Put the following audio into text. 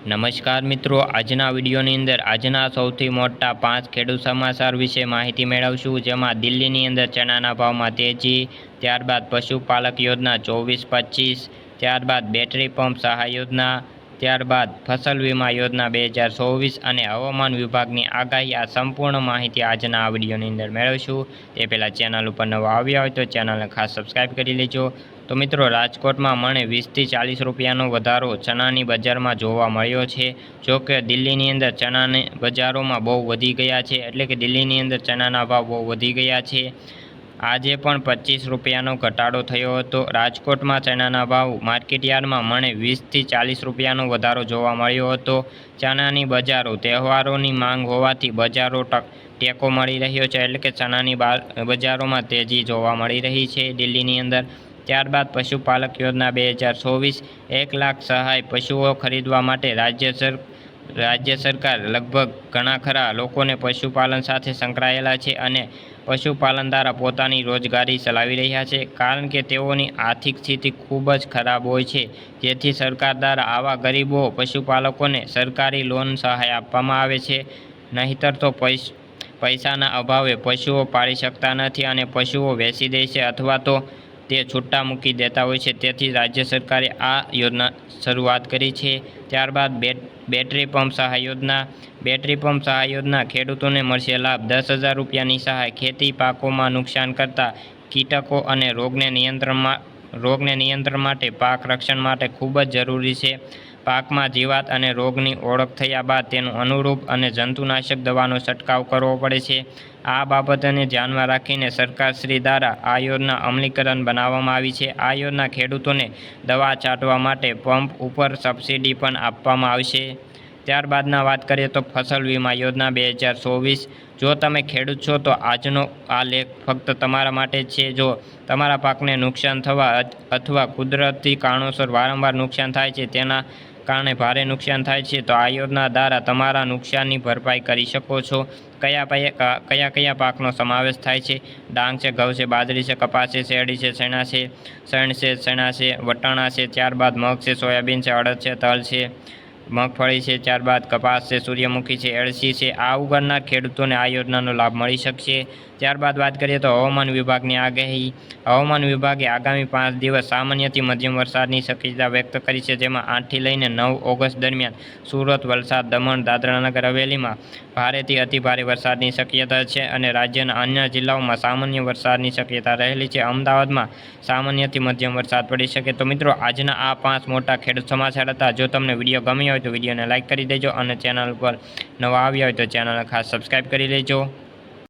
નમસ્કાર મિત્રો, આજના વિડીયોની અંદર આજના સૌથી મોટા પાંચ ખેડૂત સમાચાર વિશે માહિતી મેળવશું, જેમાં દિલ્હીની અંદર ચણાના ભાવમાં તેજી, ત્યારબાદ પશુપાલક યોજના ચોવીસ પચીસ, ત્યારબાદ બેટરી પંપ સહાય યોજના ત્યારબાદ ફસલ વીમા યોજના બે હજાર ચોવીસ અને હવામાન વિભાગની આગાહી આ સંપૂર્ણ માહિતી આજના આ વિડીયોની અંદર મેળવશું. તે પહેલાં ચેનલ ઉપર નવા આવ્યા હોય તો ચેનલને ખાસ સબસ્ક્રાઈબ કરી લેજો. તો મિત્રો, રાજકોટમાં મને વીસથી ચાલીસ રૂપિયાનો વધારો ચણાની બજારમાં જોવા મળ્યો છે. જો કે દિલ્હીની અંદર ચણાની બજારોમાં બહુ વધી ગયા છે. એટલે કે દિલ્હીની અંદર ચણાના ભાવ બહુ વધી ગયા છે. આજે પણ પચીસ રૂપિયાનો ઘટાડો થયો હતો. રાજકોટમાં ચણાના ભાવ માર્કેટયાર્ડમાં મણે વીસથી ચાલીસ રૂપિયાનો વધારો જોવા મળ્યો હતો. ચણાની બજારો, તહેવારોની માંગ હોવાથી બજારો ટક મળી રહ્યો છે. એટલે કે ચણાની બજારોમાં તેજી જોવા મળી રહી છે દિલ્હીની અંદર. ત્યારબાદ પશુપાલક યોજના બે હજાર ચોવીસ, એક લાખ સહાય પશુઓ ખરીદવા માટે રાજ્ય સર, રાજ્ય સરકાર લગભગ ઘણા ખરા લોકોને પશુપાલન સાથે સંકળાયેલા છે અને પશુપાલન દ્વારા પોતાની રોજગારી ચલાવી રહ્યા છે, કારણ કે તેઓની આર્થિક સ્થિતિ ખૂબ જ ખરાબ હોય છે. જેથી સરકાર દ્વારા આવા ગરીબો પશુપાલકોને સરકારી લોન સહાય આપવામાં આવે છે. નહીંતર તો પૈસ, પૈસાના અભાવે પશુઓ પાળી શકતા નથી અને પશુઓ વેચી દે છે અથવા તો તે છૂટા મૂકી દેતા હોય છે. તેથી રાજ્ય સરકારે આ યોજના શરૂઆત કરી છે. ત્યારબાદ બેટ, બેટરી પંપ સહાય યોજના, બેટરી પંપ સહાય યોજના ખેડૂતોને મળશે લાભ. દસ હજાર રૂપિયાની સહાય ખેતી પાકોમાં નુકસાન કરતા કીટકો અને રોગને નિયંત્રણમાં, રોગને નિયંત્રણ માટે પાક રક્ષણ માટે ખૂબ જ જરૂરી છે. પાકમાં જીવાત અને રોગની ઓળખ થયા બાદ તેનું અનુરૂપ અને જંતુનાશક દવાનો છંટકાવ કરવો પડે છે. આ બાબતને ધ્યાનમાં રાખીને સરકારશ્રી દ્વારા આ યોજના અમલીકરણ બનાવવામાં આવી છે. આ યોજના ખેડૂતોને દવા છાંટવા માટે પંપ ઉપર સબસિડી પણ આપવામાં આવશે. ત્યારબાદના વાત કરીએ તો ફસલ વીમા યોજના બે હજાર ચોવીસ. જો તમે ખેડૂત છો તો આજનો આ લેખ ફક્ત તમારા માટે છે. જો તમારા પાકને નુકસાન થવા અથવા કુદરતી કારણોસર વારંવાર નુકસાન થાય છે, તેના કારણે ભારે નુકસાન થાય છે, તો આ યોજના દ્વારા તમારા નુકસાનની ભરપાઈ કરી શકો છો. કયા કયા કયા પાકનો સમાવેશ થાય છે? ડાંગ છે, ઘઉં છે, બાજરી છે, કપાસ છે, શેરડી છે, શેણા છે, શણ છે, શેણા છે, વટાણા છે, ત્યારબાદ મગ છે, સોયાબીન છે, અડદ છે, તલ છે મગફળી છે, ત્યારબાદ કપાસ છે, સૂર્યમુખી છે, એળસી છે, આ ઉગાડનાર ખેડૂતોને આ યોજનાનો લાભ મળી શકશે. ત્યારબાદ વાત કરીએ તો હવામાન વિભાગની આગાહી. હવામાન વિભાગે આગામી પાંચ દિવસ સામાન્યથી મધ્યમ વરસાદની શક્યતા વ્યક્ત કરી છે, જેમાં આઠથી લઈને નવ ઓગસ્ટ દરમિયાન સુરત, વલસાડ, દમણ, દાદરાનગર હવેલીમાં ભારેથી અતિભારે વરસાદની શક્યતા છે અને રાજ્યના અન્ય જિલ્લાઓમાં સામાન્ય વરસાદની શક્યતા રહેલી છે. અમદાવાદમાં સામાન્યથી મધ્યમ વરસાદ પડી શકે. તો મિત્રો, આજના આ પાંચ મોટા ખેડૂત સમાચાર હતા. જો તમને વીડિયો ગમ્યો હોય તો વિડીયોને લાઇક કરી દેજો અને ચેનલ પર નવા આવ્યા હોય તો ચેનલને ખાસ સબસ્ક્રાઈબ કરી લેજો.